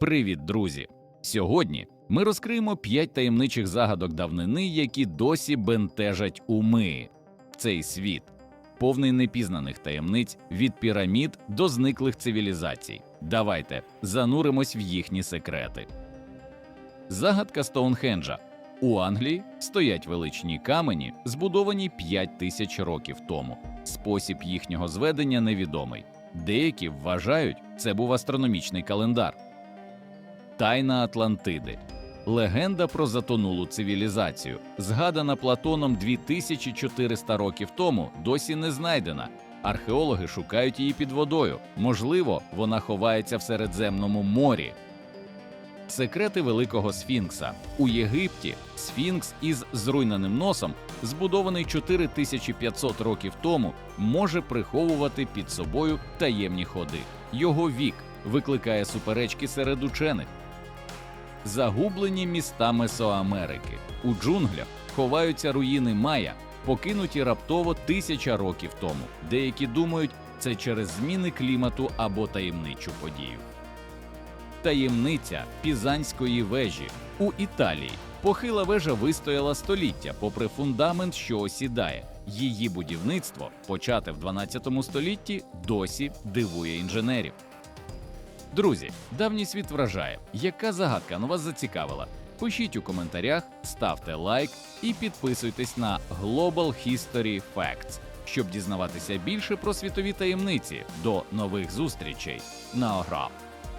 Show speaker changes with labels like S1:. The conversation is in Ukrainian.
S1: Привіт, друзі! Сьогодні ми розкриємо п'ять таємничих загадок давнини, які досі бентежать уми. Цей світ повний непізнаних таємниць від пірамід до зниклих цивілізацій. Давайте зануримось в їхні секрети. Загадка Стоунхенджа. У Англії стоять величні камені, збудовані 5 тисяч років тому. Спосіб їхнього зведення невідомий. Деякі вважають, це був астрономічний календар. Тайна Атлантиди. Легенда про затонулу цивілізацію, згадана Платоном 2400 років тому, досі не знайдена. Археологи шукають її під водою. Можливо, вона ховається в Середземному морі. Секрети Великого Сфінкса у Єгипті Сфінкс із зруйненим носом, збудований 4500 років тому, може приховувати під собою таємні ходи. Його вік викликає суперечки серед учених. Загублені міста Месоамерики у джунглях ховаються руїни Майя, покинуті раптово тисяча років тому. Деякі думають, це через зміни клімату або таємничу подію. Таємниця Пізанської вежі у Італії. Похила вежа вистояла століття, попри фундамент, що осідає. Її будівництво, почате в 12 столітті, досі дивує інженерів. Друзі, давній світ вражає. Яка загадка на вас зацікавила? Пишіть у коментарях, ставте лайк і підписуйтесь на Global History Facts, щоб дізнаватися більше про світові таємниці. До нових зустрічей на ОГРА.